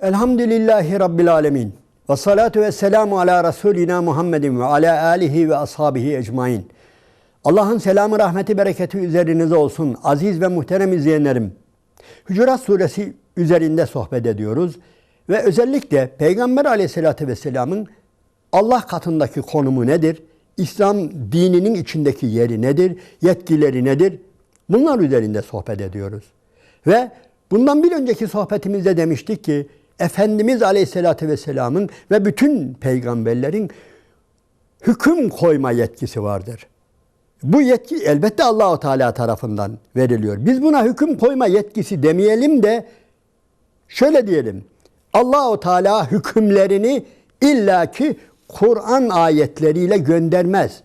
Elhamdülillahi Rabbil Alemin. Ve salatu ve selamu ala Resulina Muhammedin ve ala alihi ve ashabihi ecmain. Allah'ın selamı, rahmeti, bereketi üzerinize olsun. Aziz ve muhterem izleyenlerim. Hucurat suresi üzerinde sohbet ediyoruz. Ve özellikle Peygamber aleyhissalatü vesselamın Allah katındaki konumu nedir? İslam dininin içindeki yeri nedir? Yetkileri nedir? Bunlar üzerinde sohbet ediyoruz. Ve bundan bir önceki sohbetimizde demiştik ki Efendimiz Aleyhisselatü Vesselam'ın ve bütün peygamberlerin hüküm koyma yetkisi vardır. Bu yetki elbette Allahu Teala tarafından veriliyor. Biz buna hüküm koyma yetkisi demeyelim de şöyle diyelim. Allahu Teala hükümlerini illaki Kur'an ayetleriyle göndermez.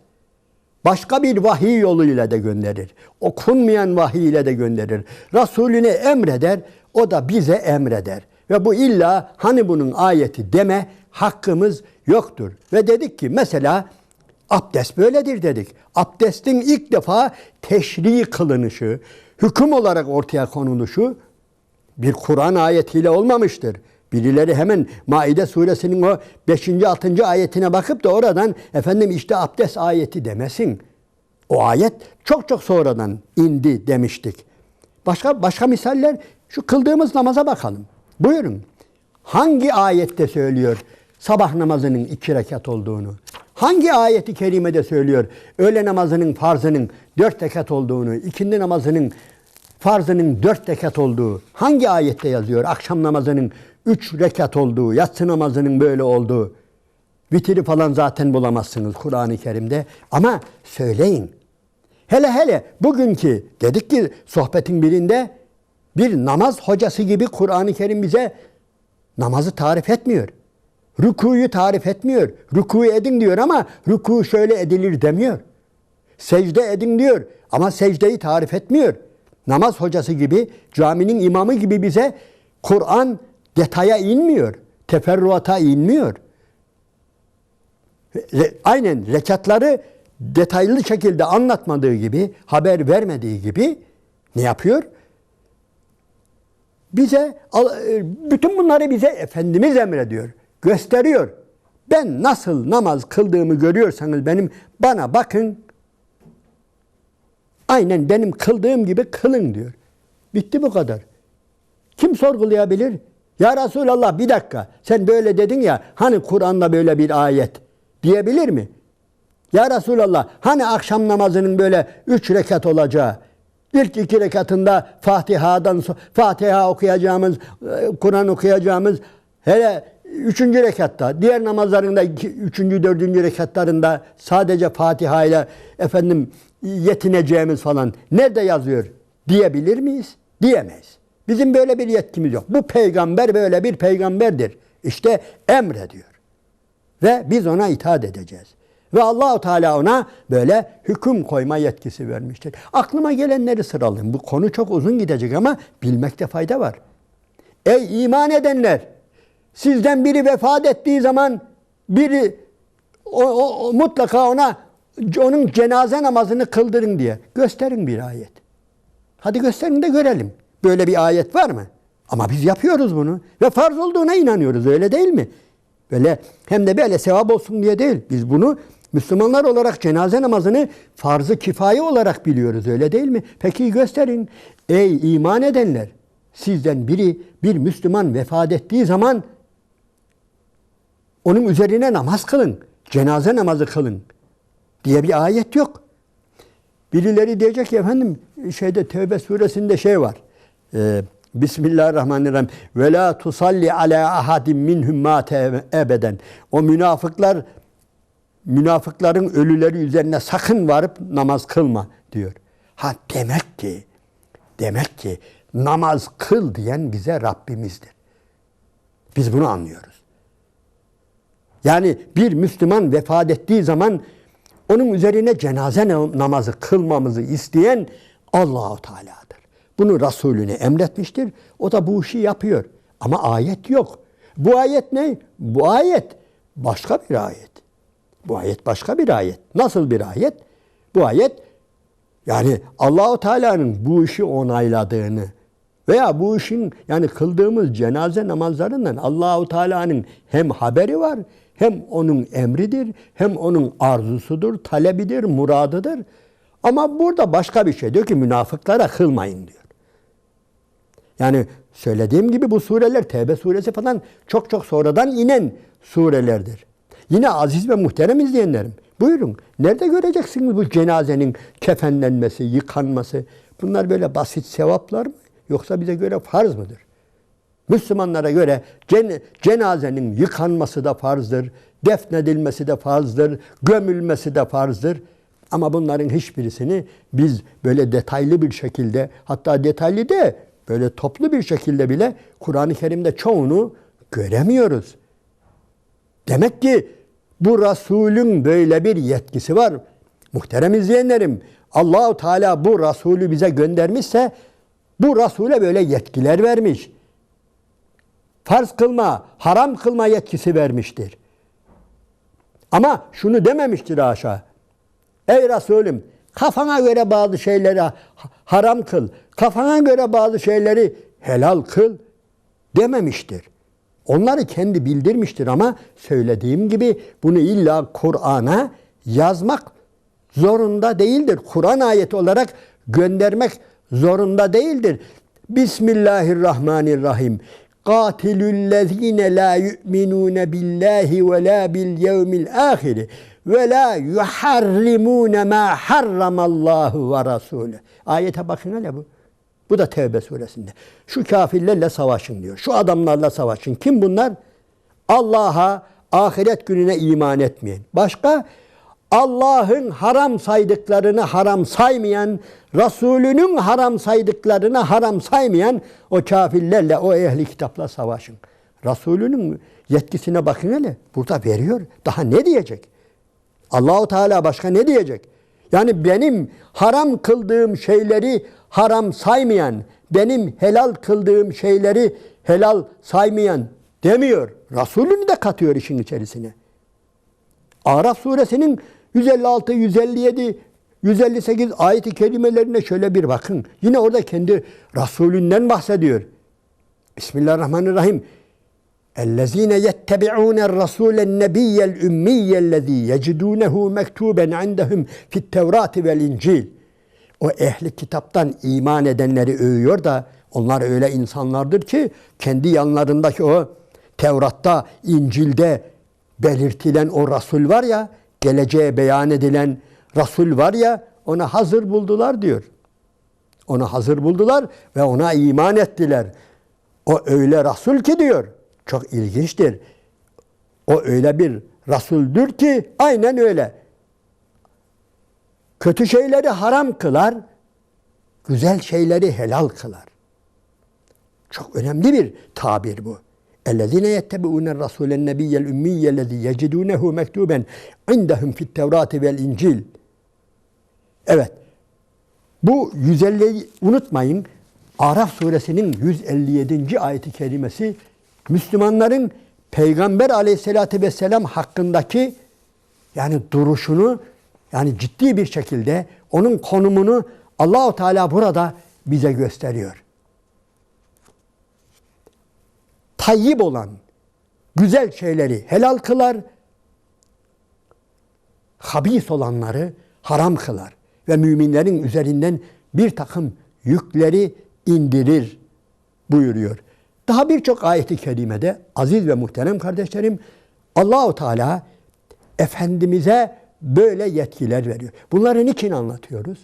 Başka bir vahiy yoluyla da gönderir. Okunmayan vahiy ile de gönderir. Resulüne emreder, o da bize emreder. Ve bu illa hani bunun ayeti deme hakkımız yoktur. Ve dedik ki mesela abdest böyledir dedik. Abdestin ilk defa teşri kılınışı, hüküm olarak ortaya konuluşu bir Kur'an ayetiyle olmamıştır. Birileri hemen Maide suresinin o 5. 6. ayetine bakıp da oradan efendim işte abdest ayeti demesin. O ayet çok çok sonradan indi demiştik. Başka başka misaller şu kıldığımız namaza bakalım. Buyurun. Hangi ayette söylüyor sabah namazının iki rekat olduğunu? Hangi ayeti kerimede söylüyor öğle namazının farzının dört rekat olduğunu, ikindi namazının farzının dört rekat olduğu hangi ayette yazıyor? Akşam namazının üç rekat olduğu, yatsı namazının böyle olduğu. Vitiri falan zaten bulamazsınız Kur'an-ı Kerim'de. Ama söyleyin. Hele hele bugünkü dedik ki sohbetin birinde bir namaz hocası gibi Kur'an-ı Kerim bize namazı tarif etmiyor. Rükuyu tarif etmiyor. Ruku edin diyor ama ruku şöyle edilir demiyor. Secde edin diyor ama secdeyi tarif etmiyor. Namaz hocası gibi, caminin imamı gibi bize Kur'an detaya inmiyor. Teferruata inmiyor. Aynen rekatları detaylı şekilde anlatmadığı gibi, haber vermediği gibi ne yapıyor? Bize bütün bunları bize Efendimiz emrediyor, gösteriyor. Ben nasıl namaz kıldığımı görüyorsanız benim bana bakın. Aynen benim kıldığım gibi kılın diyor. Bitti bu kadar. Kim sorgulayabilir? Ya Resulallah bir dakika sen böyle dedin ya hani Kur'an'da böyle bir ayet diyebilir mi? Ya Resulallah hani akşam namazının böyle üç rekat olacağı ilk iki rekatında Fatiha'dan Fatiha okuyacağımız Kur'an okuyacağımız hele üçüncü rekatta diğer namazlarında iki, üçüncü dördüncü rekatlarında sadece Fatiha ile efendim yetineceğimiz falan nerede yazıyor diyebilir miyiz? Diyemeyiz. Bizim böyle bir yetkimiz yok. Bu peygamber böyle bir peygamberdir. İşte emrediyor. Ve biz ona itaat edeceğiz. Ve Allahu Teala ona böyle hüküm koyma yetkisi vermiştir. Aklıma gelenleri sıralayayım. Bu konu çok uzun gidecek ama bilmekte fayda var. Ey iman edenler! Sizden biri vefat ettiği zaman biri o, o, mutlaka ona onun cenaze namazını kıldırın diye. Gösterin bir ayet. Hadi gösterin de görelim. Böyle bir ayet var mı? Ama biz yapıyoruz bunu ve farz olduğuna inanıyoruz öyle değil mi? Böyle hem de böyle sevap olsun diye değil. Biz bunu Müslümanlar olarak cenaze namazını farzı kifaye olarak biliyoruz öyle değil mi? Peki gösterin. Ey iman edenler sizden biri bir Müslüman vefat ettiği zaman onun üzerine namaz kılın. Cenaze namazı kılın diye bir ayet yok. Birileri diyecek ki efendim şeyde Tevbe suresinde şey var. Ee, Bismillahirrahmanirrahim. Ve la tusalli ala ahadin minhum mate ebeden. O münafıklar münafıkların ölüleri üzerine sakın varıp namaz kılma diyor. Ha demek ki demek ki namaz kıl diyen bize Rabbimizdir. Biz bunu anlıyoruz. Yani bir Müslüman vefat ettiği zaman onun üzerine cenaze namazı kılmamızı isteyen Allahu Teala'dır. Bunu Resulüne emretmiştir. O da bu işi yapıyor. Ama ayet yok. Bu ayet ne? Bu ayet başka bir ayet. Bu ayet başka bir ayet. Nasıl bir ayet? Bu ayet yani Allahu Teala'nın bu işi onayladığını Veya bu işin yani kıldığımız cenaze namazlarından Allahu Teala'nın hem haberi var, hem onun emridir, hem onun arzusudur, talebidir, muradıdır. Ama burada başka bir şey diyor ki münafıklara kılmayın diyor. Yani söylediğim gibi bu sureler Tevbe suresi falan çok çok sonradan inen surelerdir. Yine aziz ve muhterem izleyenlerim. Buyurun. Nerede göreceksiniz bu cenazenin kefenlenmesi, yıkanması? Bunlar böyle basit sevaplar mı? Yoksa bize göre farz mıdır? Müslümanlara göre cen cenazenin yıkanması da farzdır, defnedilmesi de farzdır, gömülmesi de farzdır. Ama bunların hiçbirisini biz böyle detaylı bir şekilde, hatta detaylı de böyle toplu bir şekilde bile Kur'an-ı Kerim'de çoğunu göremiyoruz. Demek ki bu Resulün böyle bir yetkisi var. Muhterem izleyenlerim, Allahu Teala bu Resulü bize göndermişse bu Resul'e böyle yetkiler vermiş. Farz kılma, haram kılma yetkisi vermiştir. Ama şunu dememiştir haşa. Ey Resulüm kafana göre bazı şeyleri haram kıl. Kafana göre bazı şeyleri helal kıl dememiştir. Onları kendi bildirmiştir ama söylediğim gibi bunu illa Kur'an'a yazmak zorunda değildir. Kur'an ayeti olarak göndermek zorunda değildir. Bismillahirrahmanirrahim. Katilüllezine la yu'minune billahi ve la bil yevmil ahiri ve la yuharrimune ma harramallahu ve rasule. Ayete bakın hele bu. Bu da Tevbe suresinde. Şu kafirlerle savaşın diyor. Şu adamlarla savaşın. Kim bunlar? Allah'a, ahiret gününe iman etmeyen. Başka? Allah'ın haram saydıklarını haram saymayan, Resulünün haram saydıklarını haram saymayan o kafirlerle, o ehli kitapla savaşın. Resulünün yetkisine bakın hele. Burada veriyor. Daha ne diyecek? Allahu Teala başka ne diyecek? Yani benim haram kıldığım şeyleri haram saymayan, benim helal kıldığım şeyleri helal saymayan demiyor. Resulünü de katıyor işin içerisine. Araf suresinin 156, 157, 158 ayeti kelimelerine şöyle bir bakın. Yine orada kendi Resulünden bahsediyor. Bismillahirrahmanirrahim. اَلَّذ۪ينَ يَتَّبِعُونَ الرَّسُولَ النَّبِيَّ الْاُمِّيَّ الَّذ۪ي يَجِدُونَهُ مَكْتُوبًا عِنْدَهُمْ فِي التَّوْرَاتِ وَالْاِنْجِيلِ o ehli kitaptan iman edenleri övüyor da onlar öyle insanlardır ki kendi yanlarındaki o Tevrat'ta, İncil'de belirtilen o Resul var ya, geleceğe beyan edilen Resul var ya, ona hazır buldular diyor. Onu hazır buldular ve ona iman ettiler. O öyle Resul ki diyor, çok ilginçtir. O öyle bir Resuldür ki aynen öyle. Kötü şeyleri haram kılar, güzel şeyleri helal kılar. Çok önemli bir tabir bu. اَلَّذِينَ يَتَّبِعُونَ الرَّسُولَ النَّبِيَّ الْاُمِّيَّ الَّذ۪ي يَجِدُونَهُ مَكْتُوبًا عِنْدَهُمْ فِي التَّوْرَاتِ وَالْاِنْجِيلِ Evet. Bu 150 unutmayın. Araf suresinin 157. ayeti kerimesi Müslümanların Peygamber aleyhissalatü vesselam hakkındaki yani duruşunu yani ciddi bir şekilde onun konumunu Allahu Teala burada bize gösteriyor. Tayyip olan güzel şeyleri helal kılar, habis olanları haram kılar ve müminlerin üzerinden bir takım yükleri indirir buyuruyor. Daha birçok ayeti kerimede aziz ve muhterem kardeşlerim Allahu Teala Efendimiz'e böyle yetkiler veriyor. Bunları niçin anlatıyoruz?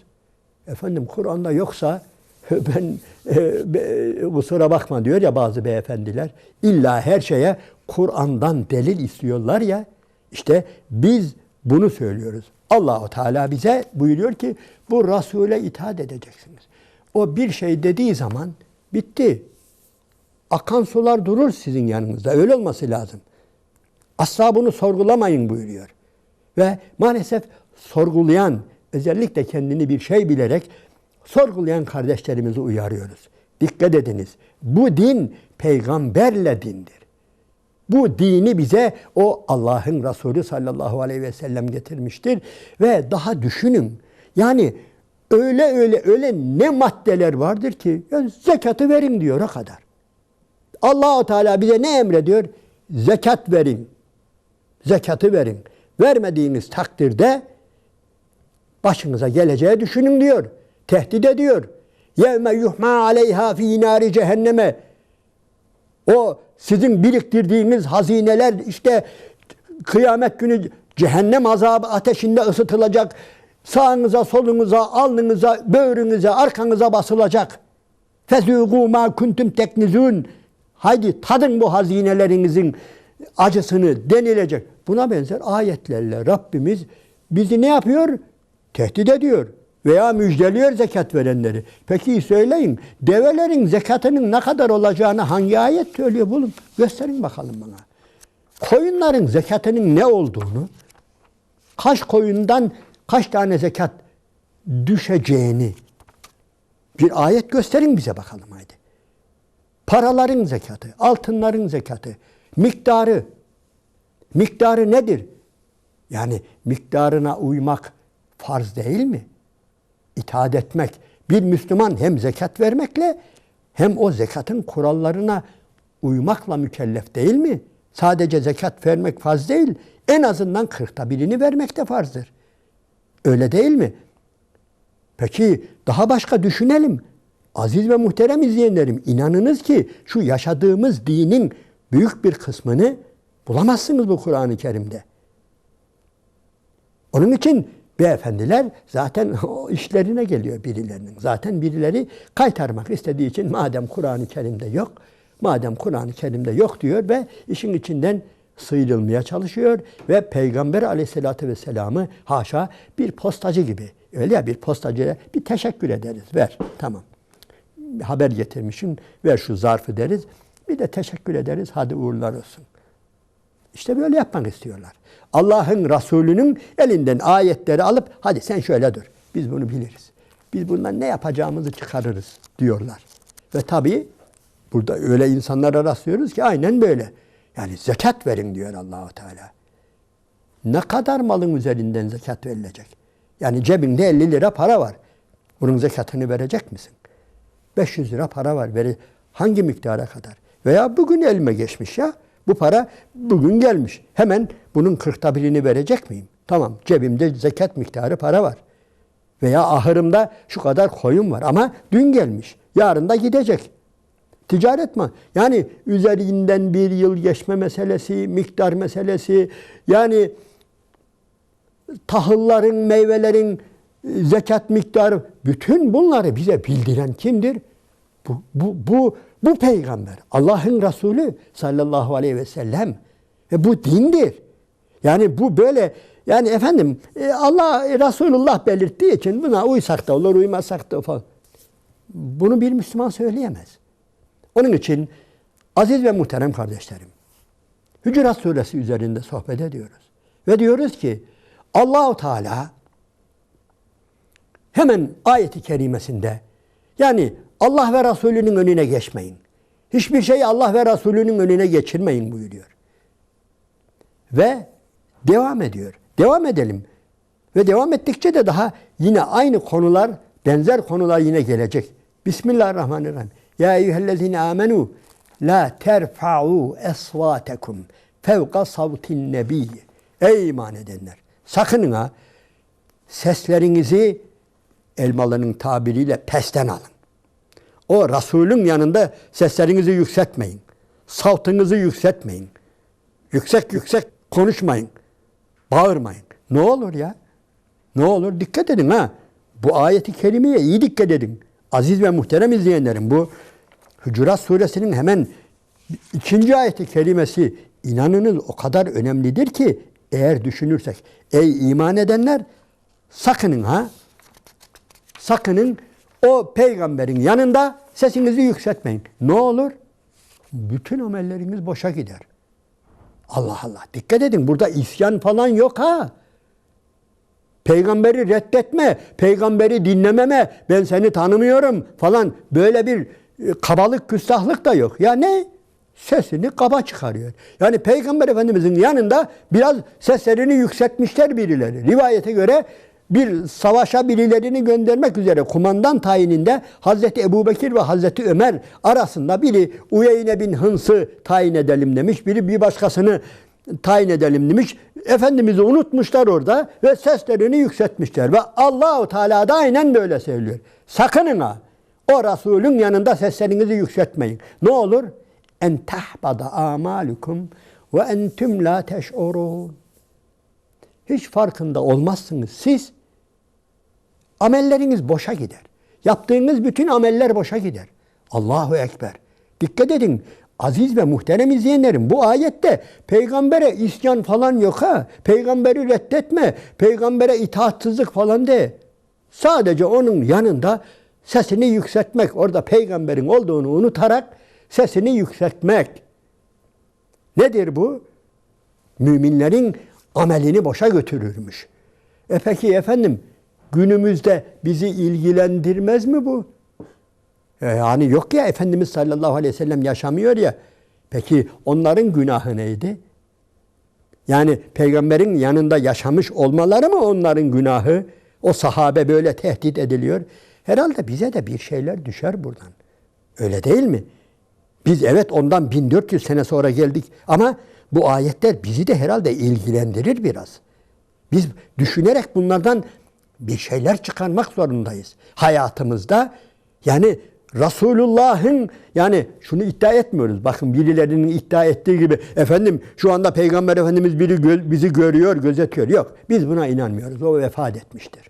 Efendim Kur'an'da yoksa ben e, kusura bakma diyor ya bazı beyefendiler. İlla her şeye Kur'an'dan delil istiyorlar ya. İşte biz bunu söylüyoruz. Allahu Teala bize buyuruyor ki bu Resul'e itaat edeceksiniz. O bir şey dediği zaman bitti. Akan sular durur sizin yanınızda. Öyle olması lazım. Asla bunu sorgulamayın buyuruyor. Ve maalesef sorgulayan, özellikle kendini bir şey bilerek sorgulayan kardeşlerimizi uyarıyoruz. Dikkat ediniz. Bu din peygamberle dindir. Bu dini bize o Allah'ın Resulü sallallahu aleyhi ve sellem getirmiştir. Ve daha düşünün. Yani öyle öyle öyle ne maddeler vardır ki zekatı verin diyor o kadar. Allahu Teala bize ne emrediyor? Zekat verin. Zekatı verin. Vermediğiniz takdirde başınıza geleceği düşünün diyor. Tehdit ediyor. Yevme yuhma aleyha fi nari cehenneme. O sizin biriktirdiğiniz hazineler işte kıyamet günü cehennem azabı ateşinde ısıtılacak. Sağınıza, solunuza, alnınıza, böğrünüze, arkanıza basılacak. Fezûgû mâ kuntum teknizûn. Haydi tadın bu hazinelerinizin acısını denilecek. Buna benzer ayetlerle Rabbimiz bizi ne yapıyor? Tehdit ediyor veya müjdeliyor zekat verenleri. Peki söyleyin develerin zekatının ne kadar olacağını hangi ayet söylüyor bulun. Gösterin bakalım bana. Koyunların zekatının ne olduğunu, kaç koyundan kaç tane zekat düşeceğini bir ayet gösterin bize bakalım haydi. Paraların zekatı, altınların zekatı, miktarı. Miktarı nedir? Yani miktarına uymak farz değil mi? İtaat etmek. Bir Müslüman hem zekat vermekle hem o zekatın kurallarına uymakla mükellef değil mi? Sadece zekat vermek farz değil. En azından kırkta birini vermek de farzdır. Öyle değil mi? Peki daha başka düşünelim. Aziz ve muhterem izleyenlerim inanınız ki şu yaşadığımız dinin büyük bir kısmını bulamazsınız bu Kur'an-ı Kerim'de. Onun için beyefendiler zaten o işlerine geliyor birilerinin. Zaten birileri kaytarmak istediği için madem Kur'an-ı Kerim'de yok, madem Kur'an-ı Kerim'de yok diyor ve işin içinden sıyrılmaya çalışıyor ve Peygamber aleyhissalatü vesselam'ı haşa bir postacı gibi öyle ya bir postacıya bir teşekkür ederiz. Ver tamam. Haber getirmişim ver şu zarfı deriz. Bir de teşekkür ederiz hadi uğurlar olsun. İşte böyle yapmak istiyorlar. Allah'ın Resulü'nün elinden ayetleri alıp hadi sen şöyle dur. Biz bunu biliriz. Biz bundan ne yapacağımızı çıkarırız diyorlar. Ve tabii burada öyle insanlara rastlıyoruz ki aynen böyle. Yani zekat verin diyor Allahu Teala. Ne kadar malın üzerinden zekat verilecek? Yani cebinde 50 lira para var. Bunun zekatını verecek misin? 500 lira para var. Vere, hangi miktara kadar? Veya bugün elime geçmiş ya. Bu para bugün gelmiş. Hemen bunun kırkta birini verecek miyim? Tamam cebimde zekat miktarı para var. Veya ahırımda şu kadar koyun var ama dün gelmiş. Yarın da gidecek. Ticaret mi? Yani üzerinden bir yıl geçme meselesi, miktar meselesi, yani tahılların, meyvelerin zekat miktarı, bütün bunları bize bildiren kimdir? Bu, bu, bu, bu peygamber. Allah'ın Resulü sallallahu aleyhi ve sellem. Ve bu dindir. Yani bu böyle yani efendim e, Allah e, Resulullah belirttiği için buna uysak da olur, uymasak da falan. Bunu bir Müslüman söyleyemez. Onun için aziz ve muhterem kardeşlerim, Hücurat suresi üzerinde sohbet ediyoruz. Ve diyoruz ki Allahu Teala hemen ayeti kerimesinde yani Allah ve Resulünün önüne geçmeyin. Hiçbir şeyi Allah ve Resulünün önüne geçirmeyin buyuruyor. Ve devam ediyor. Devam edelim. Ve devam ettikçe de daha yine aynı konular, benzer konular yine gelecek. Bismillahirrahmanirrahim. Ya eyyühellezine amenu la terfa'u esvatekum fevka savtin nebi. Ey iman edenler! Sakının ha seslerinizi elmalının tabiriyle pesten alın. O Resulün yanında seslerinizi yükseltmeyin. Savtınızı yükseltmeyin. Yüksek yüksek konuşmayın. Bağırmayın. Ne olur ya? Ne olur? Dikkat edin ha. Bu ayeti kerimeye iyi dikkat edin. Aziz ve muhterem izleyenlerim bu Hucurat suresinin hemen ikinci ayeti kelimesi inanınız o kadar önemlidir ki eğer düşünürsek ey iman edenler sakının ha sakının o peygamberin yanında sesinizi yükseltmeyin. Ne olur? Bütün amelleriniz boşa gider. Allah Allah. Dikkat edin burada isyan falan yok ha. Peygamberi reddetme, peygamberi dinlememe, ben seni tanımıyorum falan böyle bir e, kabalık, küstahlık da yok. Ya ne? Sesini kaba çıkarıyor. Yani Peygamber Efendimizin yanında biraz seslerini yükseltmişler birileri. Rivayete göre bir savaşa birilerini göndermek üzere kumandan tayininde Hazreti Ebubekir ve Hazreti Ömer arasında biri Uyeyne bin Hıns'ı tayin edelim demiş. Biri bir başkasını tayin edelim demiş. Efendimiz'i unutmuşlar orada ve seslerini yükseltmişler. Ve Allahu Teala da aynen böyle söylüyor. Sakının ha. O Resulün yanında seslerinizi yükseltmeyin. Ne olur? En tahbada amalukum ve entüm la teş'urun. Hiç farkında olmazsınız. Siz amelleriniz boşa gider. Yaptığınız bütün ameller boşa gider. Allahu Ekber. Dikkat edin. Aziz ve muhterem izleyenlerim bu ayette peygambere isyan falan yok ha. Peygamberi reddetme. Peygambere itaatsızlık falan de. Sadece onun yanında sesini yükseltmek. Orada peygamberin olduğunu unutarak sesini yükseltmek. Nedir bu? Müminlerin amelini boşa götürürmüş. E peki efendim günümüzde bizi ilgilendirmez mi bu? E yani yok ya Efendimiz sallallahu aleyhi ve sellem yaşamıyor ya. Peki onların günahı neydi? Yani peygamberin yanında yaşamış olmaları mı onların günahı? O sahabe böyle tehdit ediliyor. Herhalde bize de bir şeyler düşer buradan. Öyle değil mi? Biz evet ondan 1400 sene sonra geldik ama bu ayetler bizi de herhalde ilgilendirir biraz. Biz düşünerek bunlardan bir şeyler çıkarmak zorundayız. Hayatımızda yani Resulullah'ın yani şunu iddia etmiyoruz. Bakın birilerinin iddia ettiği gibi efendim şu anda Peygamber Efendimiz biri gö- bizi görüyor, gözetiyor. Yok. Biz buna inanmıyoruz. O vefat etmiştir.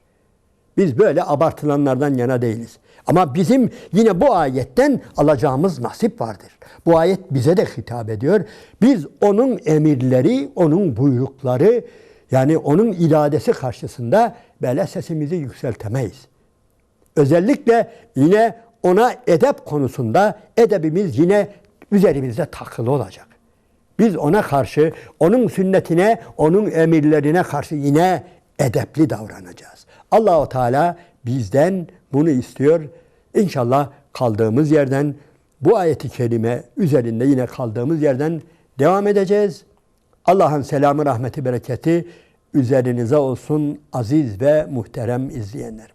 Biz böyle abartılanlardan yana değiliz. Ama bizim yine bu ayetten alacağımız nasip vardır. Bu ayet bize de hitap ediyor. Biz onun emirleri, onun buyrukları yani onun iradesi karşısında böyle sesimizi yükseltemeyiz. Özellikle yine ona edep konusunda edebimiz yine üzerimizde takılı olacak. Biz ona karşı, onun sünnetine, onun emirlerine karşı yine edepli davranacağız. Allahu Teala bizden bunu istiyor. İnşallah kaldığımız yerden bu ayeti kerime üzerinde yine kaldığımız yerden devam edeceğiz. Allah'ın selamı, rahmeti, bereketi üzerinize olsun aziz ve muhterem izleyenler.